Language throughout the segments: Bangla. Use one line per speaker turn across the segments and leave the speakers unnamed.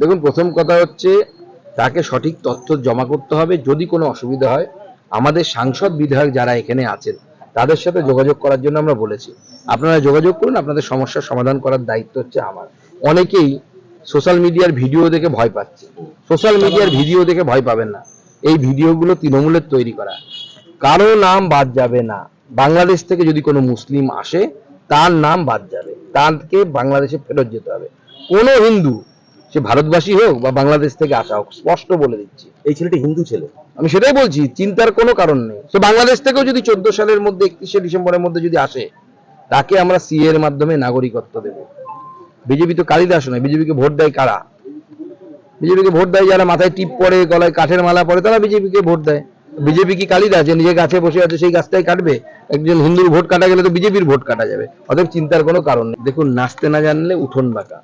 দেখুন, প্রথম কথা হচ্ছে তাকে সঠিক তথ্য জমা করতে হবে, যদি কোনো অসুবিধা হয়। আমাদের সাংসদ বিধায়ক যারা এখানে আছেন, তাদের সাথে যোগাযোগ করার জন্য আমরা বলেছি। আপনারা যোগাযোগ করুন, আপনাদের সমস্যার সমাধান করার দায়িত্ব হচ্ছে আমার। অনেকেই সোশ্যাল মিডিয়ার ভিডিও দেখে ভয় পাচ্ছে। সোশ্যাল মিডিয়ার ভিডিও দেখে ভয় পাবেন না। এই ভিডিওগুলো তৃণমূলের তৈরি করা। কারও নাম বাদ যাবে না। বাংলাদেশ থেকে যদি কোনো মুসলিম আসে, তার নাম বাদ যাবে। তাকে বাংলাদেশে ফেরত যেতে হবে। কোনো হিন্দু সে ভারতবাসী হোক বা বাংলাদেশ থেকে আসা হোক স্পষ্ট বলে দিচ্ছি।
এই ছেলেটি হিন্দু ছেলে?
আমি সেটাই বলছি চিন্তার কোনো কারণ নেই। সে বাংলাদেশ থেকেও যদি চোদ্দ সালের মধ্যে একত্রিশে ডিসেম্বরের মধ্যে যদি আসে তাকে আমরা সিএ এর মাধ্যমে নাগরিকত্ব দেব। বিজেপি তো কালিদাস নয় বিজেপিকে ভোট দেয় কারা? বিজেপিকে ভোট দেয় যারা মাথায় টিপ পরে গলায় কাঠের মালা পরে তারা বিজেপিকে ভোট দেয়। বিজেপি কি কালিদাস? যে নিজে গাছে বসে আছে সেই গাছটাই কাটবে? একজন হিন্দুর ভোট কাটা গেলে তো বিজেপির ভোট কাটা যাবে। অতএব চিন্তার কোনো কারণ নেই। দেখুন নাচতে না জানলে উঠোন বাঁকা।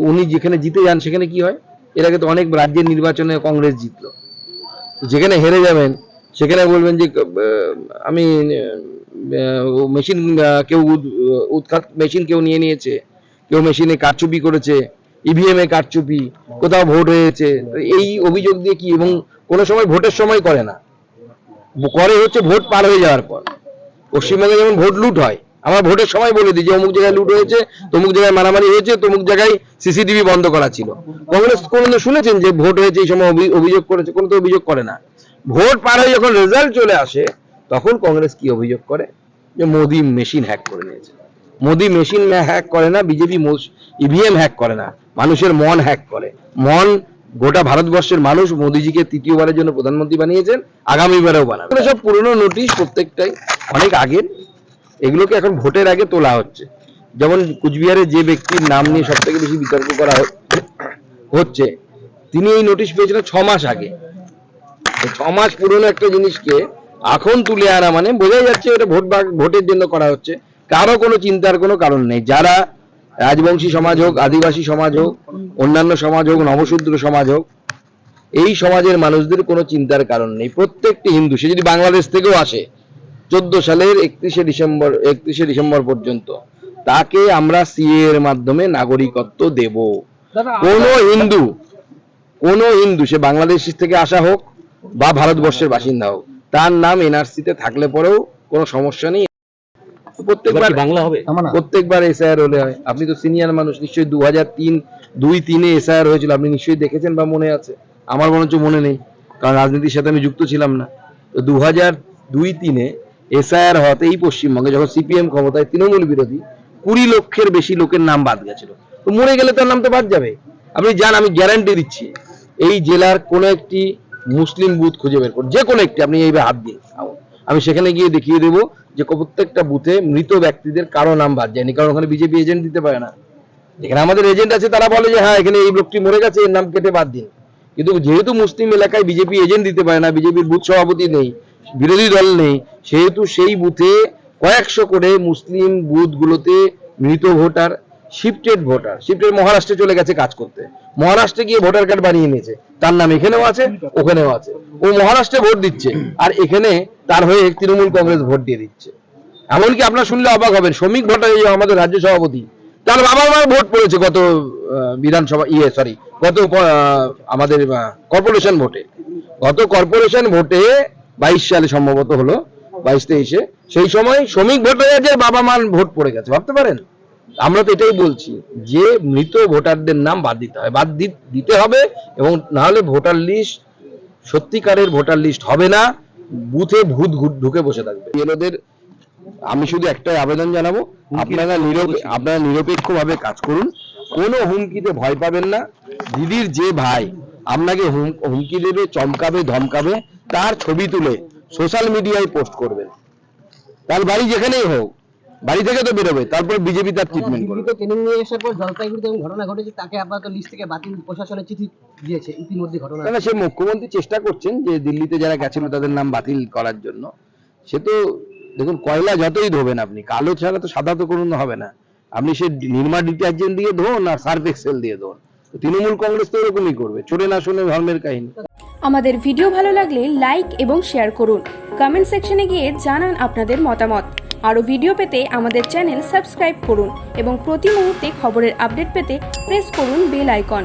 তো উনি যেখানে জিতে যান, সেখানে কি হয়? এর আগে তো অনেক রাজ্যের নির্বাচনে কংগ্রেস জিতল। যেখানে হেরে যাবেন, সেখানে বলবেন যে আমি মেশিন কেউ উৎখাত মেশিন কেউ নিয়ে নিয়েছে, কেউ মেশিনে কারচুপি করেছে ইভিএম এ কারচুপি, কোথাও ভোট হয়েছে। এই অভিযোগ দিয়ে কি, এবং কোনো সময় ভোটের সময় করে না। করে হচ্ছে ভোট পার হয়ে যাওয়ার পর। পশ্চিমবঙ্গে যেমন ভোট লুট হয় আমরা ভোটের সময় বলে দিই যে অমুক জায়গায় লুট হয়েছে, তমুক জায়গায় মারামারি হয়েছে, তমুক জায়গায় সিসিটিভি বন্ধ করা ছিল। কংগ্রেস কোনোদিন শুনেছেন যে ভোট হয়েছে এই সময় অভিযোগ করেছে, কোনো তো অভিযোগ করে না। ভোট পার হয়ে যখন রেজাল্ট চলে আসে, তখন কংগ্রেস কি অভিযোগ করে? যে মোদি মেশিন হ্যাক করে নিয়েছে। মোদি মেশিন হ্যাক করে না, বিজেপি ইভিএম হ্যাক করে না, মানুষের মন হ্যাক করে। মন গোটা ভারতবর্ষের মানুষ মোদিজিকে তৃতীয়বারের জন্য প্রধানমন্ত্রী বানিয়েছেন, আগামীবারেও বানাবে। সব পুরনো নোটিশ প্রত্যেকটাই, অনেক আগের। এগুলোকে এখন ভোটের আগে তোলা হচ্ছে। যেমন কুচবিহারে যে ব্যক্তির নাম নিয়ে সব থেকে বেশি বিতর্ক করা হচ্ছে, তিনি এই নোটিশ পেয়েছিলেন ছ মাস আগে। ছ মাস পুরনো একটা জিনিসকে এখন তুলে আনা মানে বোঝাই যাচ্ছে এটা ভোট ভোটের জন্য করা হচ্ছে। কারও কোনো চিন্তার কোনো কারণ নেই। যারা রাজবংশী সমাজ হোক, আদিবাসী সমাজ হোক, অন্যান্য সমাজ হোক, নবশূদ্র সমাজ হোক, এই সমাজের মানুষদের কোনো চিন্তার কারণ নেই। প্রত্যেকটি হিন্দু, সে যদি বাংলাদেশ থেকেও আসে চোদ্দ সালের একত্রিশে ডিসেম্বর একত্রিশে ডিসেম্বর পর্যন্ত। তাকে আমরা সিএ এর মাধ্যমে নাগরিকত্ব দেব। কোন হিন্দু কোন হিন্দু সে বাংলাদেশ থেকে আসা হোক বা ভারতবর্ষের বাসিন্দা হোক তার নাম এনআরসিতে থাকলে পরেও কোনো সমস্যা নেই। প্রত্যেকবার
বাংলা হবে?
প্রত্যেকবার এসআইআর হলে হয়। আপনি তো সিনিয়র মানুষ নিশ্চয়ই দু হাজার তিন দুই তিনে এসআইআর হয়েছিল। আপনি নিশ্চয়ই দেখেছেন বা মনে আছে? আমার মনে হচ্ছে মনে নেই কারণ রাজনীতির সাথে আমি যুক্ত ছিলাম না। তো দু হাজার দুই তিনে এসআইআর হওয়াতে এই পশ্চিমবঙ্গে যখন সিপিএম ক্ষমতায় তৃণমূল বিরোধী কুড়ি লক্ষের বেশি লোকের নাম বাদ গেছিল। তো মরে গেলে তার নাম তো বাদ যাবে। আপনি যান, আমি গ্যারান্টি দিচ্ছি। এই জেলার কোনো একটি মুসলিম বুথ খুঁজে বের করুন। যে কোনো একটি, আপনি এইভাবে হাত দিন আমি সেখানে গিয়ে দেখিয়ে দেবো যে প্রত্যেকটা বুথে মৃত ব্যক্তিদের কারও নাম বাদ যায়নি। কারণ ওখানে বিজেপি এজেন্ট দিতে পারে না। যেখানে আমাদের এজেন্ট আছে, তারা বলে যে হ্যাঁ এখানে এই লোকটি মরে গেছে, এর নাম কেটে বাদ দিন। কিন্তু যেহেতু মুসলিম এলাকায় বিজেপি এজেন্ট দিতে পারে না বিজেপির বুথ সভাপতি নেই বিরোধী দল নেই, সেহেতু সেই বুথে কয়েকশো করে মুসলিম বুথগুলোতে মৃত ভোটার শিফটেড ভোটার শিফটেড মহারাষ্ট্রে চলে গেছে কাজ করতে। মহারাষ্ট্রে গিয়ে ভোটার কার্ড বানিয়ে নিয়েছে। তার নাম এখানেও আছে, ওখানেও আছে। ও মহারাষ্ট্রে ভোট দিচ্ছে আর এখানে তার হয়ে তৃণমূল কংগ্রেস ভোট দিয়ে দিচ্ছে। এমনকি আপনার শুনলে অবাক হবেন, শ্রমিক ভট্টাচার্য আমাদের রাজ্য সভাপতি, তার বাবা মার ভোট পড়েছে গত বিধানসভা ইয়ে সরি গত আমাদের কর্পোরেশন ভোটে। গত কর্পোরেশন ভোটে বাইশ সালে সম্ভবত হলো বাইশ তেইশে। সেই সময় শ্রমিক ভট্টাচার্যের বাবা মার ভোট পড়ে গেছে ভাবতে পারেন? আমরা তো এটাই বলছি যে মৃত ভোটারদের নাম বাদ দিতে হয় বাদ দিতে হবে এবং না হলে ভোটার লিস্ট সত্যিকারের ভোটার লিস্ট হবে না বুথে ভূত ঢুকে বসে থাকবে। এলোদের আমি শুধু একটাই আবেদন জানাব আপনারা আপনারা নিরপেক্ষভাবে কাজ করুন কোনো হুমকিতে ভয় পাবেন না। দিদির যে ভাই আপনাকে হুম- হুমকি দেবে চমকাবে ধমকাবে তার ছবি তুলে সোশ্যাল মিডিয়ায় পোস্ট করবেন। তার বাড়ি যেখানেই হোক বাড়ি থেকে তো বেরোবে তারপর বিজেপি তার ট্রিটমেন্ট করবে।
দিল্লিতে ট্রেনিং নিয়ে আসার পর জলপাইগুড়িতে এমন ঘটনা ঘটেছে তাকে আপাতত লিস্ট থেকে বাতিল প্রশাসনের চিঠি দিয়েছে ইতিমধ্যে ঘটনা।
না সে মুখ্যমন্ত্রী চেষ্টা করছেন যে দিল্লিতে যারা গেছিল তাদের নাম বাতিল করার জন্য। সে তো দেখুন কয়লা যতই ধোবেন আপনি কালো ছাড়া তো সাদা তো কোনো হবে না। আপনি সে নির্মা ডিটারজেন্ট দিয়ে ধোন আর সার্ফ এক্সেল দিয়ে ধোন। তো তৃণমূল কংগ্রেস তো এরকমই করবে। চোরে না শুনে ধর্মের কাহিনী।
আমাদের ভিডিও ভালো লাগলে লাইক এবং শেয়ার করুন। কমেন্ট সেকশনে গিয়ে জানান আপনাদের মতামত। আরও ভিডিও পেতে আমাদের চ্যানেল সাবস্ক্রাইব করুন এবং প্রতি মুহূর্তে খবরের আপডেট পেতে প্রেস করুন বেল আইকন।